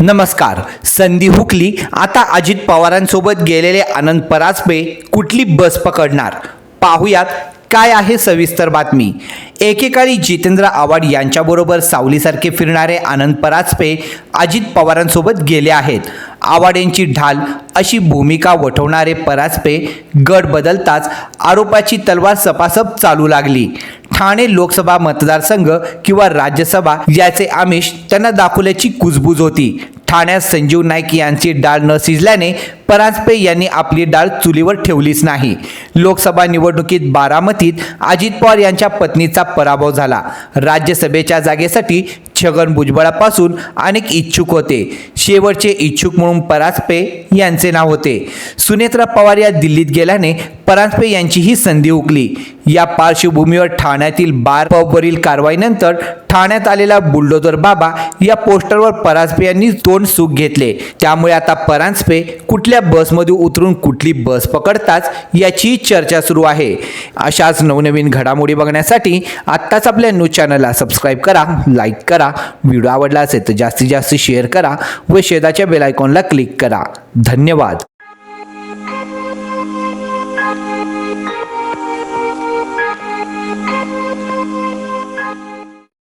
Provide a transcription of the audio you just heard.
नमस्कार संधी हुकली. आता अजित पवारांसोबत गेलेले आनंद पराजपे कुठली बस पकडणार? पाहुयात काय आहे सविस्तर बातमी. एकेकाळी जितेंद्र आव्हाड यांच्याबरोबर सावलीसारखे फिरणारे आनंद पराजपे अजित पवारांसोबत गेले आहेत. आव्हाड यांची ढाल अशी भूमिका वठवणारे पराजपे गड बदलताच आरोपाची तलवार सपासप चालू लागली. ठाणे लोकसभा मतदारसंघ किंवा राज्यसभा याचे आमिष त्यांना दाखवल्याची कुजबूज होती. ठाण्यात संजीव नाईक यांची डाळ न शिजल्याने परांजपे यांनी आपली डाळ चुलीवर ठेवलीच नाही. लोकसभा निवडणुकीत बारामतीत अजित पवार यांच्या पत्नीचा पराभव झाला. राज्यसभेच्या जागेसाठी छगन भुजबळापासून अनेक इच्छुक होते. शेवटचे इच्छुक म्हणून परांजपे यांचे नाव होते. सुनेत्रा पवार या दिल्लीत गेल्याने परांजपे यांची ही संधी उकली या पार्श्वभूमीवर ठाण्यातील बार पबवरील कारवाईनंतर ठाण्यात आलेला बुलडोजर बाबा या पोस्टरवर परांजपे यांनी तोंड सुख घेतले. त्यामुळे आता परांजपे कुठल्या त्या बसमध्ये उतरून कुठली बस पकडताच याची चर्चा सुरू आहे. अशाच नवनवीन घडामोडी बघण्यासाठी आत्ताच आपल्या न्यूज चॅनलला सबस्क्राईब करा लाईक करा व्हिडिओ आवडला असेल तर जास्तीत जास्त शेअर करा व शेजाच्या बेलायकॉनला क्लिक करा. धन्यवाद.